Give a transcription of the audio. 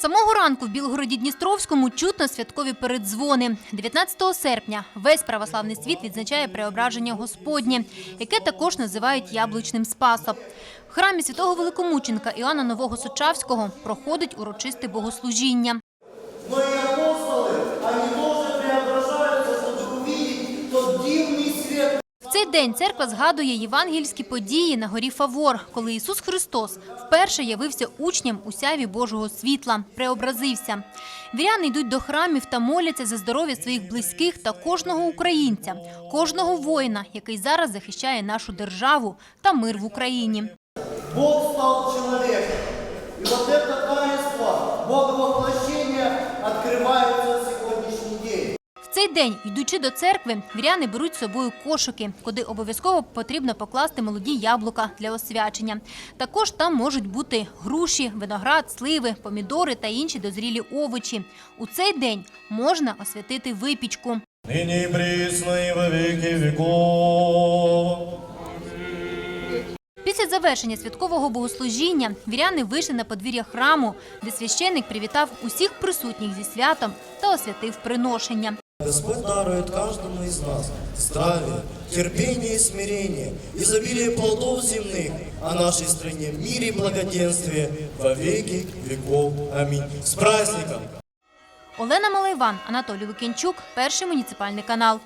Самого ранку в Білгороді Дністровському чутно святкові передзвони. 19 серпня весь православний світ відзначає преображення Господнє, яке також називають яблучним спасом. В храмі святого великомученка Іоанна Нового Сочавського проходить урочисте богослужіння. Цей день церква згадує євангельські події на горі Фавор, коли Ісус Христос вперше явився учням у сяві Божого світла, преобразився. Віряни йдуть до храмів та моляться за здоров'я своїх близьких та кожного українця, кожного воїна, який зараз захищає нашу державу та мир в Україні. Бог стал человеком. И вот это таинство Боговоплощения открывается в сегодняшний день. В цей день, йдучи до церкви, віряни беруть з собою кошики, куди обов'язково потрібно покласти молоді яблука для освячення. Також там можуть бути груші, виноград, сливи, помідори та інші дозрілі овочі. У цей день можна освятити випічку. ныне и присно и во веков. Після завершення святкового богослужіння віряни вийшли на подвір'я храму, де священник привітав усіх присутніх зі святом та освятив приношення. Господь дарует каждому из нас здравие, терпение и смирение, изобилие плодов земных, а нашей стране мир и благоденствие во веки веков. Аминь. С праздником! Олена Малайван, Анатолій Лукінчук, перший муніципальний канал.